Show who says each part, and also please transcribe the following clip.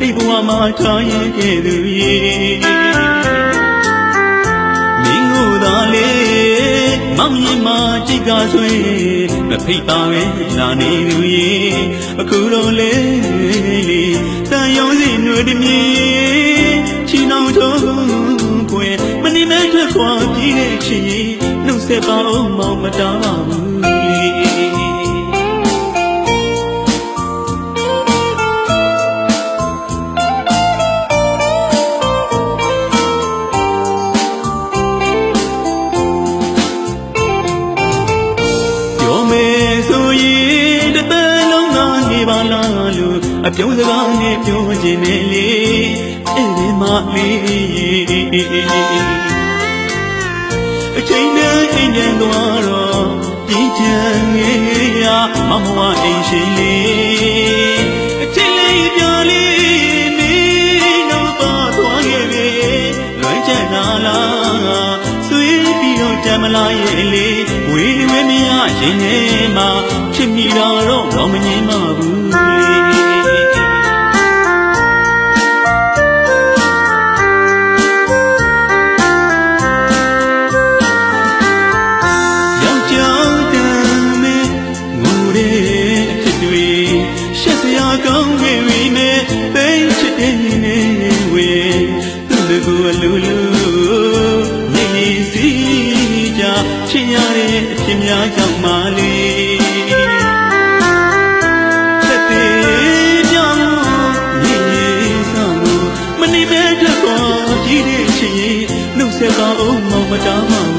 Speaker 1: မထားရင်ခဲ့သူရေမင်းကိုသာလေမောင်ရင်မကြိတ်ကားဆွေမဖိတ်ပါပဲလာနေသူရေအခုတော့လေလေတန်ရုံးစီနှွေတမြေချီနှောင်ထုံးကွယ်မနေမဲ့ထွက်ခွာပြီးတဲ့ချီနှုတ်ဆက်ပါအောင်မောင်မတားပါဘူး အပြုံးစကားနဲ့ပြောခြင်းနဲ့လေအဲ့ဒီမှလေးအချိန်နဲ့အင်းပြန်သွားတော့ပြင်းချင်ငေးရမမဝအိမ်ရှိလေးအချိန်လေးပြလေးမင်းတော့ပါသွားခဲ့ပြီလွမ်းချက်နာလားဆွေးပြီးတော့ကြမ်းမလားရဲ့လေဝေးဝေးမရရင်ထဲမှာချစ်မိတော့တော့မငြင်းပါဘူး လူကိုအလူလူနေနေစီကြချစ်ရတဲ့အဖြစ်များကြောင့်မလေးချက်သေးပြောင်းနေနေဆောင်မနေမဲ့တော့ကြည့်တဲ့ချစ်ရင်နှုတ်ဆက်ပါအောင်မောင်မတားပါ